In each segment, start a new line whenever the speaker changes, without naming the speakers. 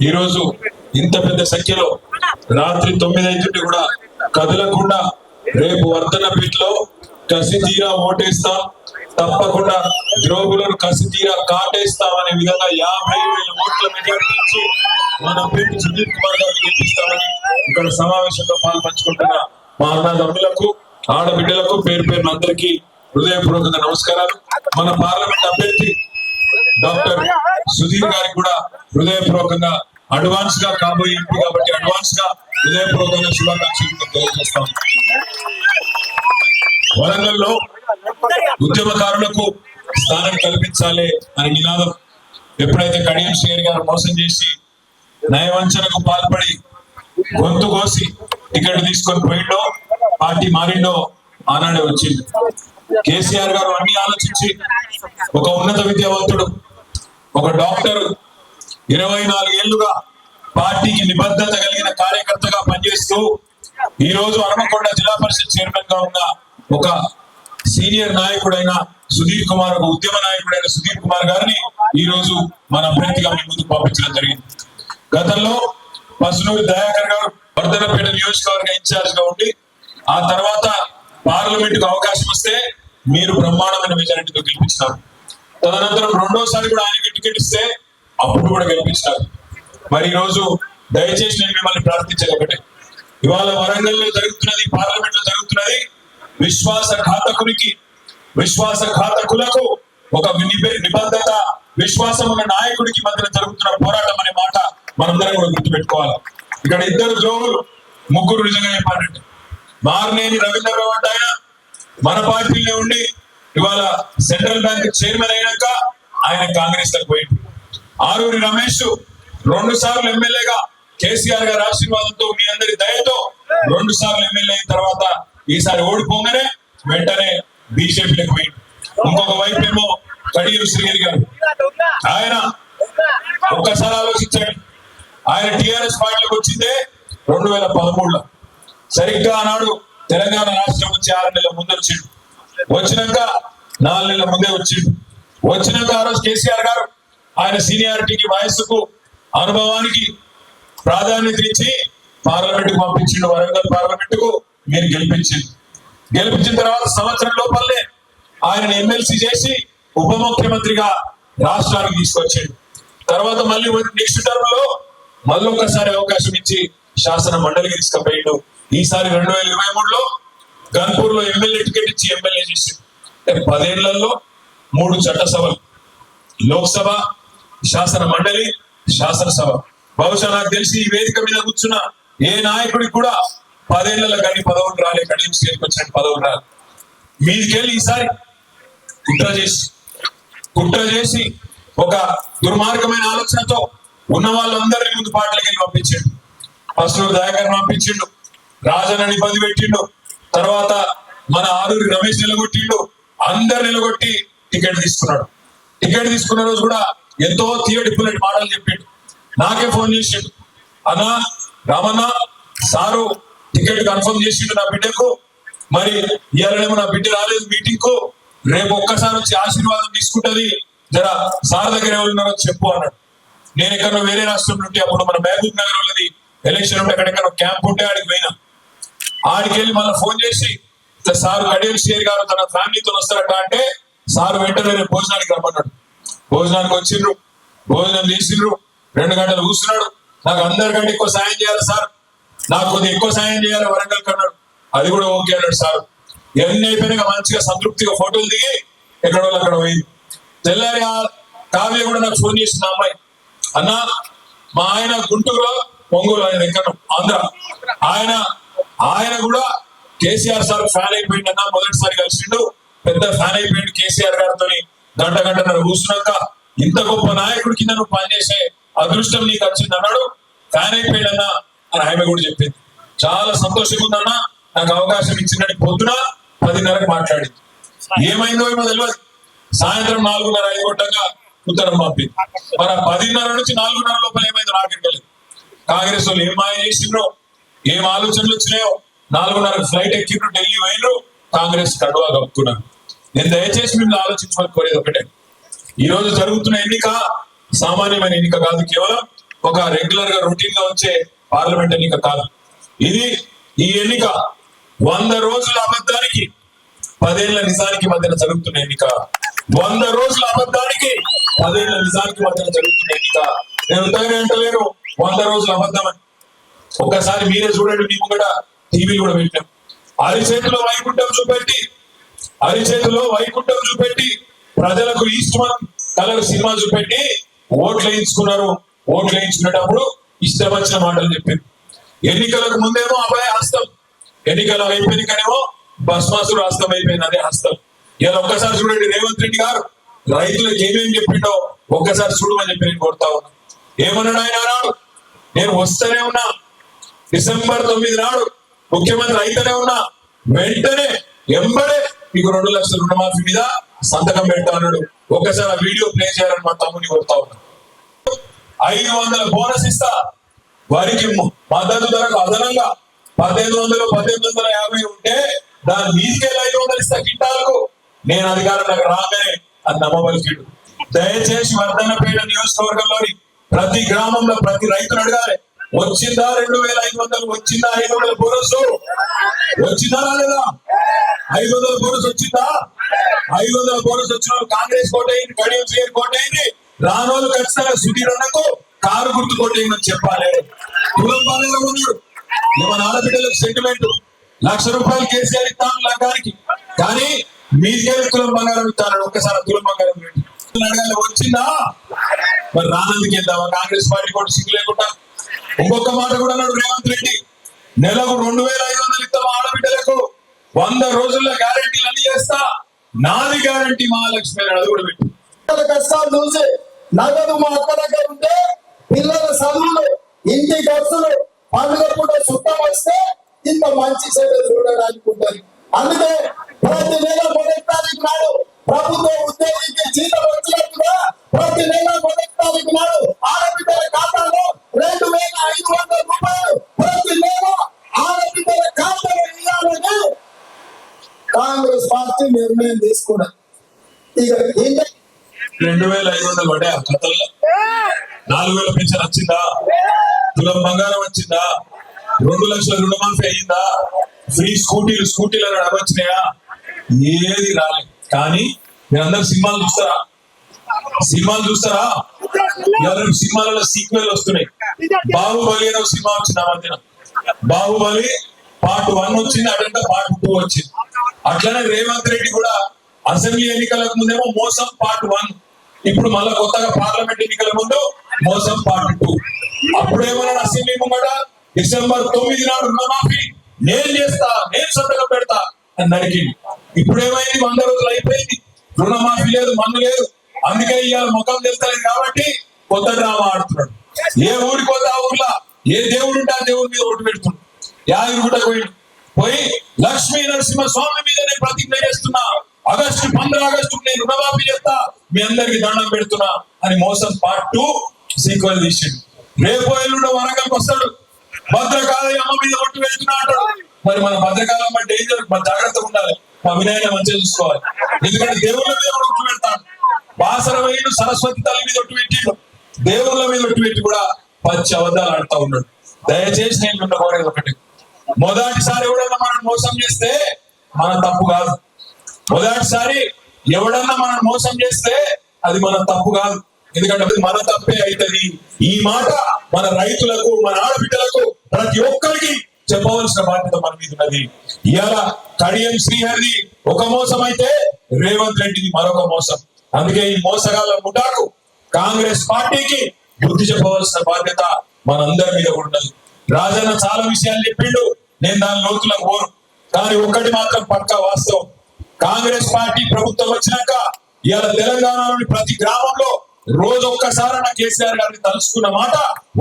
ఈరోజు ఇంత పెద్ద సంఖ్యలో రాత్రి తొమ్మిది అవుతుంటే కూడా కదలకుండా రేపు వర్ధనపేటలో కసి తీరా ఓటేస్తాం తప్పకుండా ద్రోగులను కసి తీరా కాటేస్తాం అనే విధంగా యాభై వేల ఓట్ల మెజార్టీ ఇచ్చి మన పేరు సునీల్ కుమార్ గారిని గెలిపిస్తామని ఇక్కడ సమావేశంలో పాల్పంచుకుంటున్న మా అన్నదమ్ములకు ఆడబిడ్డలకు పేరు పేరున అందరికీ హృదయపూర్వక నమస్కారాలు. మన పార్లమెంట్ అభ్యర్థి డాక్టర్ సుధీర్ గారికి కూడా హృదయపూర్వకంగా అడ్వాన్స్గా కాబోయే ఎంపీ కాబట్టి అడ్వాన్స్గా హృదయపూర్వకంగా శుభాకాంక్షలు తెలియజేస్తాం. వరంగల్లో ఉద్యమకారులకు స్థానం కల్పించాలి అనే నినాదం ఎప్పుడైతే కడియం షేర్ గారు మోసం చేసి నయవంచనకు పాల్పడి గొంతు కోసి టికెట్ తీసుకొని పోయిండో పార్టీ మారిండో ఆనాడే వచ్చింది. కేసీఆర్ గారు అన్ని ఆలోచించి ఒక ఉన్నత విద్యావంతుడు ఒక డాక్టర్ ఇరవై నాలుగేళ్ళుగా పార్టీకి నిబద్ధత కలిగిన కార్యకర్తగా పనిచేస్తూ ఈ రోజు హనుమకొండ జిల్లా పరిషత్ చైర్మన్గా ఉన్న ఒక సీనియర్ నాయకుడైన సుధీర్ కుమార్ ఒక ఉద్యమ నాయకుడైన సుధీర్ కుమార్ గారిని ఈ రోజు మన అభ్యర్థిగా మీ ముందుకు పంపించడం జరిగింది. గతంలో పసునూరి దయాకర్ గారు వర్ధనపేట నియోజకవర్గ ఇన్ఛార్జ్గా ఉండి ఆ తర్వాత పార్లమెంట్కు అవకాశం వస్తే మీరు బ్రహ్మాండమైన మెజారిటీతో గెలిపించినారు తదనంతరం రెండోసారి కూడా ఆయనకి టికెట్ ఇస్తే అప్పుడు కూడా గెలిపించినారు మరి ఈరోజు రోజు దయచేసి నేను మిమ్మల్ని ప్రార్థించేది ఒకటే. ఇవాళ వరంగల్లో జరుగుతున్నది పార్లమెంట్లో జరుగుతున్నది విశ్వాస ఘాతకునికి విశ్వాస ఘాతకులకు ఒక నిబద్ధత విశ్వాసం ఉన్న నాయకుడికి మధ్యన జరుగుతున్న పోరాటం అనే మాట మనందరం కూడా గుర్తుపెట్టుకోవాలి. ఇక్కడ ఇద్దరు జోగులు ముగ్గురు నిజంగా చెప్పారంటే మారనేని రవీంద్రరావు అంటే ఆయన మన పార్టీలో ఉండి ఇవాళ సెంట్రల్ బ్యాంక్ చైర్మన్ అయినాక ఆయన కాంగ్రెస్లోకి పోయింది ఆరూరి రమేష్ రెండు సార్లు ఎమ్మెల్యేగా కేసీఆర్ గారి ఆశీర్వాదంతో మీ అందరి దయతో రెండు సార్లు ఎమ్మెల్యే అయిన తర్వాత ఈసారి ఓడిపోగానే వెంటనే బీజేపీలకు పోయి. ఇంకొక వైపు ఏమో కడియూరు శ్రీగిరి గారు. ఆయన ఒక్కసారి ఆలోచించండి. ఆయన టిఆర్ఎస్ పార్టీలోకి వచ్చిందే రెండు వేల పదమూడులో. సరిగ్గా ఆనాడు తెలంగాణ రాష్ట్రం వచ్చి ఆరు నెలల ముందు వచ్చిండు. వచ్చినాక నాలుగు నెలల ముందే వచ్చిండు. వచ్చినాక ఆ రోజు కేసీఆర్ గారు ఆయన సీనియారిటీకి వయస్సుకు అనుభవానికి ప్రాధాన్యత ఇచ్చి పార్లమెంట్కు పంపించిండు. వరంగల్ పార్లమెంట్కు మీరు గెలిపించింది గెలిపించిన తర్వాత సంవత్సరం లోపలనే ఆయన ఎమ్మెల్సీ చేసి ఉప ముఖ్యమంత్రిగా రాష్ట్రానికి తీసుకొచ్చిండు. తర్వాత మళ్ళీ నెక్స్ట్ టర్మ్లో మళ్ళీ ఒకసారి అవకాశం ఇచ్చి శాసన మండలికి తీసుకుపోయిండు. ఈసారి రెండు వేల ఇరవై మూడులో గన్పూర్లో ఎమ్మెల్యే టికెట్ ఇచ్చి ఎమ్మెల్యే చేసిండు. పదేళ్ళలో మూడు చట్టసభలు. లోక్సభ శాసన మండలి శాసనసభ బహుశా నాకు తెలిసి ఈ వేదిక మీద కూర్చున్న ఏ నాయకుడికి కూడా పదేళ్ళలో కానీ పదవులు రాలే కడియం స్టేట్కి వచ్చిన పదవులు రాలి. మీదికెళ్ళి ఈసారి కుట్ర చేసి కుట్ర చేసి ఒక దుర్మార్గమైన ఆలోచనతో ఉన్న వాళ్ళందరినీ ముందు పాటలకి పంపించిండు. ఫస్ట్ దయాకర్ పంపించిండు రాజనని పది పెట్టిండు తర్వాత మన ఆరూరి రమేష్ నిలగొట్టిండు అందరు నిలగొట్టి టికెట్ తీసుకున్నాడు. టికెట్ తీసుకున్న రోజు కూడా ఎంతో తీయటి మాటలు చెప్పిండు. నాకే ఫోన్ చేసిండు. అన్నా రామన్న సారు టికెట్ కన్ఫర్మ్ చేసిండు నా బిడ్డకు. మరి ఇవాళనేమో నా బిడ్డ రాలేదు మీటింగ్కు. రేపు ఒక్కసారి వచ్చి ఆశీర్వాదం తీసుకుంటది. జరా సార్ దగ్గర ఎవరు ఉన్నారో చెప్పు అన్నాడు. నేను ఎక్కడో వేరే రాష్ట్రం నుండి అప్పుడు మన మహబూబ్ నగర్ వాళ్ళది ఎలక్షన్ ఉంటే ఎక్కడెక్కడ క్యాంప్ ఉంటే ఆడికి పోయినా. ఆడికి వెళ్ళి మళ్ళీ ఫోన్ చేసి సార్ కడియల్ షేర్ గారు తన ఫ్యామిలీతో వస్తారట అంటే సార్ వెంటనే రేపు భోజనానికి రమ్మన్నాడు. భోజనానికి వచ్చిండ్రు. భోజనం చేసిండ్రు. రెండు గంటలు కూర్చున్నాడు. నాకు అందరికంటే ఎక్కువ సాయం చేయాలి సార్. నాకు కొద్దిగా ఎక్కువ సాయం చేయాలి వరంగల్ కన్నాడు. అది కూడా ఓకే అన్నాడు సార్. ఇవన్నీ అయిపోయినాక మంచిగా సంతృప్తిగా ఫోటోలు దిగి ఎక్కడ అక్కడ పోయింది తెల్లారి ఆ కావ్య కూడా నాకు ఫోన్ చేసిన అమ్మాయి. అన్నా మా ఆయన గుంటూరులో పొంగూరు ఆయన ఎక్కడ ఆంధ్ర. ఆయన ఆయన కూడా కేసీఆర్ సార్ ఫ్యాన్ అయిపోయింది అన్న మొదటిసారి కలిసిండు. పెద్ద ఫ్యాన్ అయిపోయిండు కేసీఆర్ గారితో గంట గంటన్నర కూర్చున్నాక ఇంత గొప్ప నాయకుడి కింద నువ్వు పనిచేసే అదృష్టం నీకు వచ్చింది అన్నాడు. ఫ్యాన్ అయిపోయాడన్నా అని ఆమె కూడా చెప్పింది. చాలా సంతోషంగా ఉందన్నా. నాకు అవకాశం ఇచ్చిందని పొద్దున పదిన్నరకు మాట్లాడింది. ఏమైందో ఏమో తెలియదు సాయంత్రం నాలుగున్నర ఐదు కొట్టగా ఉత్తరం పంపింది. మరి పదిన్నర నుంచి నాలుగున్నర లోపల ఏమైందో నాకు తెలియదు. కాంగ్రెస్ వాళ్ళు ఏం మాయ చేసిండ్రో ఏం ఆలోచనలు వచ్చినాయో నాలుగున్నర ఫ్లైట్ ఎక్కిండ్రు ఢిల్లీ పోయినరు కాంగ్రెస్ కడువా కప్పుకున్నారు. నేను దయచేసి మిమ్మల్ని ఆలోచించమని కోరేది ఒకటే. ఈ రోజు జరుగుతున్న ఎన్నిక సామాన్యమైన ఎన్నిక కాదు కేవలం ఒక రెగ్యులర్గా రొటీన్గా వచ్చే పార్లమెంట్ ఎన్నిక కాదు. ఇది ఈ ఎన్నిక వంద రోజుల అబద్ధానికి పదేళ్ళ నిజానికి మధ్యన జరుగుతున్న ఎన్నిక. వంద రోజుల అబద్ధానికి పదేళ్ళ నిజానికి మధ్యన జరుగుతున్న ఎన్నిక. నేను ఉత్తగానే అంటలేను వంద రోజుల అబద్ధం అని ఒక్కసారి మీరే చూడండి మేము కూడా టీవీలు కూడా పెట్టాం అరిచేతిలో వైకుంఠం చూపెట్టి అరిచేతిలో వైకుంఠం చూపెట్టి ప్రజలకు ఈస్ట్ వన్ కలర్ సినిమా చూపెట్టి ఓట్లు వేయించుకున్నారు ఓట్లు వేయించుకునేటప్పుడు ఇష్టం వచ్చిన మాటలు చెప్పారు. ఎన్నికలకు ముందేమో అభయ హస్తం. ఎన్నికలు అయిపోయినాకనేమో భస్మాసుడు హస్తం అయిపోయింది అదే హస్తం. ఇలా ఒక్కసారి చూడండి రేవంత్ రెడ్డి గారు రైతులకు ఏమేమి చెప్పిండో ఒక్కసారి చూడమని చెప్పి నేను కోరుతా ఉన్నా. ఏమన్నాడు ఆయన అన్నాడు నేను వస్తూనే ఉన్నా. డిసెంబర్ తొమ్మిది నాడు ముఖ్యమంత్రి అయితేనే ఉన్నా. వెంటనే ఎంబడే మీకు రెండు లక్షల రుణమాఫీ మీద సంతకం పెడతా ఉన్నాడు. ఒకసారి ఆ వీడియో ప్లే చేయాలని మా తమ్ముని కొడతా ఉన్నాడు ఐదు వందల బోనస్ ఇస్తా. వారికి మద్దతు ధరకు అదనంగా పద్దెనిమిది వందలు పద్దెనిమిది వందల యాభై ఉంటే దాని మీదికెళ్ళి ఐదు వందలు ఇస్తా కిట్టాలకు. నేను అధికారంలోకి రాగానే అది నమ్మవలసిడు దయచేసి వర్ధనపేట నియోజకవర్గంలోని ప్రతి గ్రామంలో ప్రతి రైతులు అడగాలి. వచ్చిందా రెండు వేల ఐదు వందలు వచ్చిందా ఐదు వందల బోనస్ వచ్చిందా రాలేదా? ఐదు వందల బోనస్ వచ్చిందా? ఐదు వందల బోనస్ వచ్చిన కాంగ్రెస్ కోటైంది కడియం శ్రీయర్ కోటైంది రానోళ్ళు ఖచ్చితంగా సుధీర్ అన్నకు కారు గుర్తు కోటైందని చెప్పాలి? కులం బాగా ఉన్నాడు. మన ఆడబిడ్డలకు సెంటిమెంట్ లక్ష రూపాయలు కేసీఆర్ ఇస్తాను లగ్గానికి కానీ మీకేమి తులం బంగారం ఇస్తాను ఒక్కసారి ఆ తులం బంగారం రేటు. అడగాలి వచ్చిందా? మరి రానందుకు వెళ్దామా? కాంగ్రెస్ పార్టీ కూడా సిగ్గు లేకుండా. ఇంకొక మాట కూడా అన్నాడు రేవంత్ రెడ్డి. నెలకు రెండు వేల ఐదు వందలు ఇస్తాం ఆడబిడ్డలకు? వంద రోజుల్లో గ్యారంటీలు అన్ని చేస్తా. నాది గ్యారంటీ మహాలక్ష్మి అని అడుగుడు పెట్టి.
కష్టాలు చూసి నగదు మా అక్క దగ్గర ఉంటే పిల్లల చదువులు ఇంటి ఖర్చులు పండుగ పూట చుట్టం వస్తే ఇంత మంచి సేవ చూడడానికి ఉంటుంది. అందుకే ప్రతి నెల మొదటి తారీఖు నాడు ప్రభుత్వ ఉద్యోగికి జీతం వచ్చినట్టుగా ప్రతి నెల నిర్ణయం తీసుకున్నది ఇక
రెండు వేల ఐదు వందలు పడే ఆ కథల్లో నాలుగు వేల పెన్షన్ వచ్చిందా? తులం బంగారం వచ్చిందా? రెండు లక్షల రుణమాఫీ అయ్యిందా ఫ్రీ స్కూటీలు స్కూటీలు అని వచ్చినాయా? ఏది రాలేదు కానీ మీరందరూ సినిమాలు చూస్తారా? సినిమాలు చూస్తారా? ఎవరు సినిమాలలో సీక్వెల్ వస్తున్నాయి. బాహుబలి అనే ఒక సినిమా వచ్చింది ఆ మధ్యన. బాహుబలి పార్ట్ వన్ వచ్చింది అటంటే పార్ట్ టూ వచ్చింది. అట్లనే రేవంత్ రెడ్డి కూడా అసెంబ్లీ ఎన్నికలకు ముందేమో మోసం పార్ట్ వన్. ఇప్పుడు మళ్ళా కొత్తగా పార్లమెంట్ ఎన్నికల ముందు మోసం పార్ట్ టూ. అప్పుడేమన్నా అసెంబ్లీ ముంగట డిసెంబర్ తొమ్మిది నాడు రుణమాఫీ నేను చేస్తా నేను సంతకం పెడతా అని నడిచింది ఇప్పుడేమైంది? వంద రోజులు అయిపోయింది. రుణమాఫీ లేదు మందు లేదు. అందుకే ఇవాళ ముఖం తెలుస్తలేదు కాబట్టి కొత్త డ్రామా ఆడుతున్నాడు. ఏ ఊరికి పోతే ఆ ఊర్లో ఏ దేవుడు ఉంటే ఆ దేవుడి మీద ఓటు పెడుతున్నాడు. యాదగిరిగుట్టకు పోయి పోయి లక్ష్మీ నరసింహ స్వామి మీద నేను ప్రతిజ్ఞ చేస్తున్నా. ఆగస్టు పంద్ర ఆగస్టు నేను రుణమాఫీ చేస్తా. మీ అందరికి దండం పెడుతున్నా అని మోసం పార్ట్ టూ సీక్వెల్ తీసిండు. రేపు ఎల్లుండో వరంగల్కి వస్తాడు. భద్రకాళి అమ్మ మీద ఒట్టు వెళ్తున్నాడు మరి మన భద్రకాలం అంటే డేంజర్ మన జాగ్రత్తగా ఉండాలి. మా వినాయన మంచిగా చూసుకోవాలి. ఎందుకంటే దేవుళ్ళ మీద కూడా ఒట్టు పెడతాడు బాసర సరస్వతి తల్లి మీద ఒట్టు పెట్టిండు. దేవుళ్ళ మీద ఒట్టు పెట్టి కూడా పచ్చి అబద్ధాలు ఆడుతా ఉన్నాడు. దయచేసి నేను కోరేది ఒకటి. మొదటిసారి ఎవడన్నా మనం మోసం చేస్తే మన తప్పు కాదు. మొదటిసారి ఎవడన్నా మనం మోసం చేస్తే అది మన తప్పు కాదు. ఎందుకంటే అది మన తప్పే అవుతుంది ఈ మాట మన రైతులకు మన ఆడబిడ్డలకు ప్రతి ఒక్కరికి చెప్పవలసిన బాధ్యత మన మీద ఉన్నది. ఇవాళ కడియం శ్రీహరిది ఒక మోసం అయితే రేవంత్ రెడ్డిది మరొక మోసం. అందుకే ఈ మోసగాళ్ళ ముఠాకు కాంగ్రెస్ పార్టీకి బుద్ధి చెప్పవలసిన బాధ్యత మనందరి మీద ఉన్నది. రాజన్న చాలా విషయాలు చెప్పిండు. నేను దాని లోతులకు పోను. కానీ ఒక్కటి మాత్రం పక్కా వాస్తవం. కాంగ్రెస్ పార్టీ ప్రభుత్వం వచ్చినాక ఇవాళ తెలంగాణలోని ప్రతి గ్రామంలో రోజు ఒక్కసారి నా కేసీఆర్ గారిని తలుచుకున్న మాట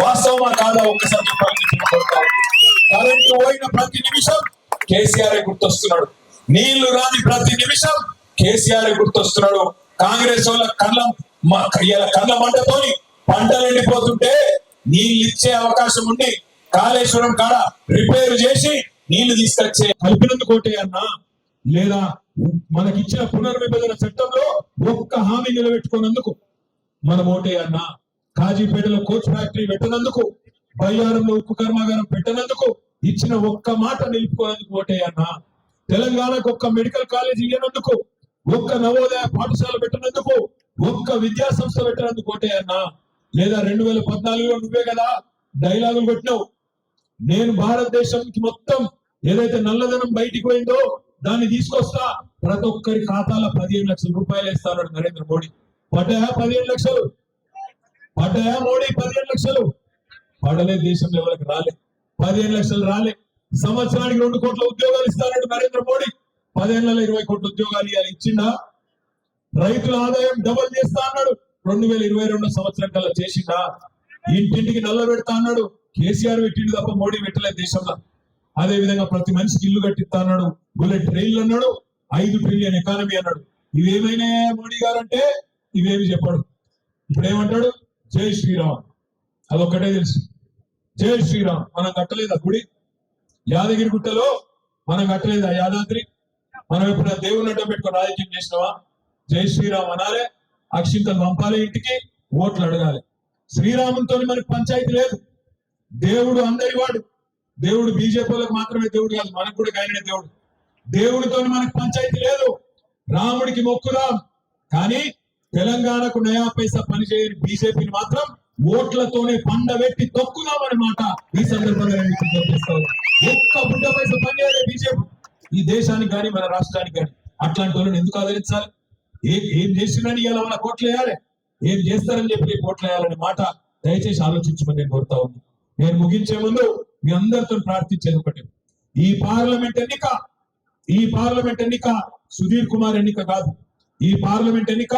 వాస్తవమా కాదా? ఒక్కసారి చెప్పాలని కరెంటు పోయిన ప్రతి నిమిషం కేసీఆర్ గుర్తొస్తున్నాడు. నీళ్ళు రాని ప్రతి నిమిషం కేసీఆర్ గుర్తొస్తున్నాడు. కాంగ్రెస్ వాళ్ళ కళ్ళ మా ఇవాళ కళ్ళ మంటతోని పంటలు ఎండిపోతుంటే నీళ్ళు ఇచ్చే అవకాశం ఉండి కాళేశ్వరం కాడ రిపేర్ చేసి నీళ్ళు తీసుకొచ్చే కలిపినందుకు కోటే అన్నా. లేదా మనకిచ్చిన పునర్విభజన చట్టంలో ఒక్క హామీ నిలబెట్టుకున్నందుకు మన ఓటే అన్నా. కాజీపేటలో కోచ్ ఫ్యాక్టరీ పెట్టినందుకు బయ్యారంలో ఉక్కు కర్మాగారం పెట్టనందుకు ఇచ్చిన ఒక్క మాట నిలుపుకోనందుకు ఓటేయన్నా తెలంగాణకు ఒక్క మెడికల్ కాలేజ్ ఇయ్యనందుకు ఒక్క నవోదయ పాఠశాల పెట్టినందుకు ఒక్క విద్యా సంస్థ పెట్టినందుకు ఓటేయన్నా లేదా రెండు వేల పద్నాలుగులో నువ్వే కదా డైలాగులు కొట్టినావు. నేను భారతదేశానికి మొత్తం ఏదైతే నల్లధనం బయటికి పోయిందో దాన్ని తీసుకొస్తా. ప్రతి ఒక్కరి ఖాతాలో పదిహేను లక్షల రూపాయలు ఇస్తాడు నరేంద్ర మోడీ. పడ్డాయా పదిహేను లక్షలు? పడ్డాయా మోడీ పదిహేను లక్షలు? పడలే దేశంలో ఎవరికి రాలే. పదిహేను లక్షలు రాలే. సంవత్సరానికి రెండు కోట్ల ఉద్యోగాలు ఇస్తానంటే నరేంద్ర మోడీ. పదేళ్ళలో ఇరవై కోట్ల ఉద్యోగాలు ఇవ్వాలి ఇచ్చిందా రైతుల ఆదాయం డబల్ చేస్తా అన్నాడు. రెండు వేల ఇరవై రెండు సంవత్సరం కల్లా చేసిందా ఇంటింటికి నల్ల పెడతా అన్నాడు. కేసీఆర్ పెట్టిండు తప్ప మోడీ పెట్టలేదు దేశంలో. అదే విధంగా ప్రతి మనిషికి ఇల్లు కట్టిస్తా అన్నాడు బుల్లెట్ ట్రైన్లు అన్నాడు ఐదు ట్రిలియన్ ఎకానమీ అన్నాడు. ఇవేమైనా మోడీ గారు అంటే ఇవేమి చెప్పాడు. ఇప్పుడు ఏమంటాడు జై శ్రీరామ్. అదొక్కటే తెలుసు. జై శ్రీరామ్. మనం కట్టలేదా గుడి? యాదగిరి గుట్టలో మనం కట్టలేదా యాదాద్రి? మనం ఎప్పుడైనా దేవుని అడ్డం పెట్టుకొని రాజకీయం చేసినావా? జై శ్రీరామ్ అనాలే. అక్షింతలు పంపాలి ఇంటికి ఓట్లు అడగాలి. శ్రీరామునితో మనకి పంచాయతీ లేదు. దేవుడు అందరి వాడు. దేవుడు బీజేపీలకు మాత్రమే దేవుడు కాదు మనకు కూడా ఆయననే దేవుడు. దేవుడితో మనకు పంచాయతీ లేదు. రాముడికి మొక్కుదాం? కానీ తెలంగాణకు నయా పైసా పనిచేయని బీజేపీని మాత్రం ఓట్లతోనే పండబెట్టి తొక్కుదామని మాట ఈ సందర్భంగా ఒక్క బుడ్డ పైసా పనిచేయాలి బీజేపీ. ఈ దేశానికి కానీ మన రాష్ట్రానికి కానీ అట్లాంటి వాళ్ళని ఎందుకు ఆదరించాలి? ఏం ఏం చేసినని ఇలా మన కోట్లు వేయాలి ఏం చేస్తారని చెప్పి కోట్లు వేయాలనే మాట దయచేసి ఆలోచించమని నేను కోరుతా ఉన్నాను నేను ముగించే ముందు మీ అందరితో ప్రార్థించేది ఒకటి. ఈ పార్లమెంట్ ఎన్నిక ఈ పార్లమెంట్ ఎన్నిక సుధీర్ కుమార్ ఎన్నిక కాదు. ఈ పార్లమెంట్ ఎన్నిక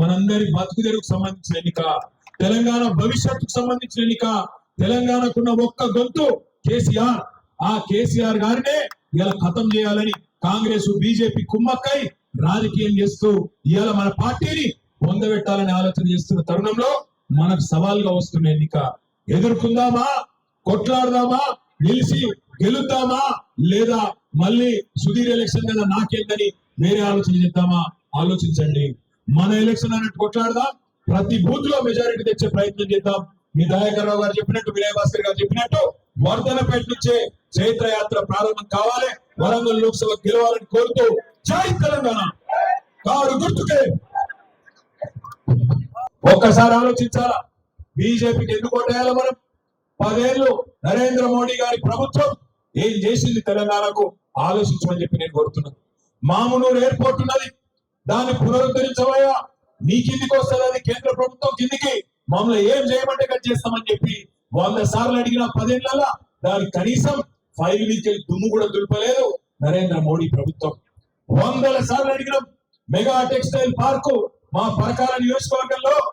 మనందరి బతుకు సంబంధించిన ఎన్నిక తెలంగాణ భవిష్యత్తుకు సంబంధించిన ఎన్నిక తెలంగాణకున్న ఒక్క గొంతు కేసీఆర్. ఆ కేసీఆర్ గారినే ఇలా ఖతం చేయాలని కాంగ్రెస్ బీజేపీ కుమ్మక్కై రాజకీయం చేస్తూ ఇవాళ మన పార్టీని పొందబెట్టాలని ఆలోచన చేస్తున్న తరుణంలో మనకు సవాల్గా వస్తున్న ఎన్నిక ఎదుర్కొందామా? కొట్లాడదామా? నిలిచి గెలుద్దామా? లేదా మళ్ళీ సుధీర్ ఎలక్షన్ కదా నాకేందని వేరే ఆలోచన చేద్దామా? ఆలోచించండి. మన ఎలక్షన్ అన్నట్టు కొట్లాడదాం. ప్రతి బూత్లో మెజారిటీ తెచ్చే ప్రయత్నం చేద్దాం. మీ దయాకర్ రావు గారు చెప్పినట్టు వినయ్ భాస్కర్ గారు చెప్పినట్టు వర్ధనపేట నుంచే చైత్ర యాత్ర ప్రారంభం కావాలి. వరంగల్ లోక్సభ గెలవాలని కోరుతూ జై తెలంగాణ. కారు గుర్తుకే. ఒక్కసారి ఆలోచించాలా? బీజేపీకి ఎందుకు ఓటేయాలి మనం? పదేళ్ళు నరేంద్ర మోడీ గారి ప్రభుత్వం ఏం చేసింది తెలంగాణకు? ఆలోచించమని చెప్పి నేను కోరుతున్నాను మామునూరు ఎయిర్పోర్ట్ ఉన్నది. దాన్ని పునరుద్ధరించవయ్యా. నీ కిందికి వస్తుంది అది కేంద్ర ప్రభుత్వం కిందికి. మమ్మల్ని ఏం చేయమంటే కట్ చేస్తామని చెప్పి వంద సార్లు అడిగిన పదేళ్ళలో దాని కనీసం ఫైల్ నుంచి దుమ్ము కూడా దులపలేదు నరేంద్ర మోడీ ప్రభుత్వం. వందల సార్లు అడిగినాం. మెగా టెక్స్టైల్ పార్కు మా పరకాల నియోజకవర్గంలో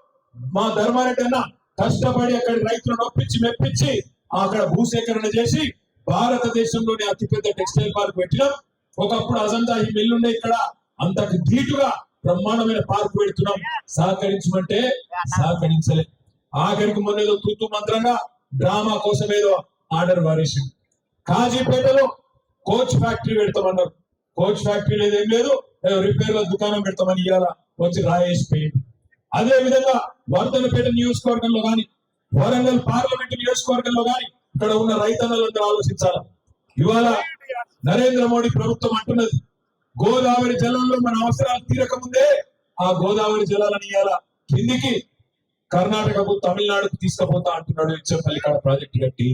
మా ధర్మారెడ్డి అన్న కష్టపడి అక్కడ రైతులను ఒప్పించి మెప్పించి అక్కడ భూసేకరణ చేసి భారతదేశంలోని అతిపెద్ద టెక్స్టైల్ పార్క్ పెట్టినాం. ఒకప్పుడు అజంతా ఈ మిల్లు ఉండే ఇక్కడ. అంతకు ధీటుగా బ్రహ్మాండమైన పార్క్ పెడుతున్నాం. సహకరించమంటే సహకరించలే. ఆఖరికి మొన్న ఏదో తూతు మంత్రంగా డ్రామా కోసం ఏదో ఆర్డర్ వారేసి కాజీపేటలో కోచ్ ఫ్యాక్టరీ పెడతామన్నారు. కోచ్ ఫ్యాక్టరీ లేదు. ఏం లేదు రిపేర్ల దుకాణం పెడతామని ఇవాళ వచ్చి రాయేసి అదే విధంగా వర్ధనపేట నియోజకవర్గంలో గాని వరంగల్ పార్లమెంట్ నియోజకవర్గంలో గాని ఇక్కడ ఉన్న రైతన్నలందరూ ఆలోచించాలి. ఇవాళ నరేంద్ర మోడీ ప్రభుత్వం అంటున్నది గోదావరి జలంలో మన అవసరాలు తీరక ముందే ఆ గోదావరి జలాలను ఇవాళ కిందికి కర్ణాటకకు తమిళనాడుకు తీసుకుపోతా అంటున్నాడు ఇచ్చంపల్లి కాడ ప్రాజెక్టు కట్టి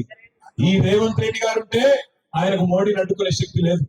ఈ రేవంత్ రెడ్డి గారు ఉంటే ఆయనకు మోడీని అడ్డుకునే శక్తి లేదు.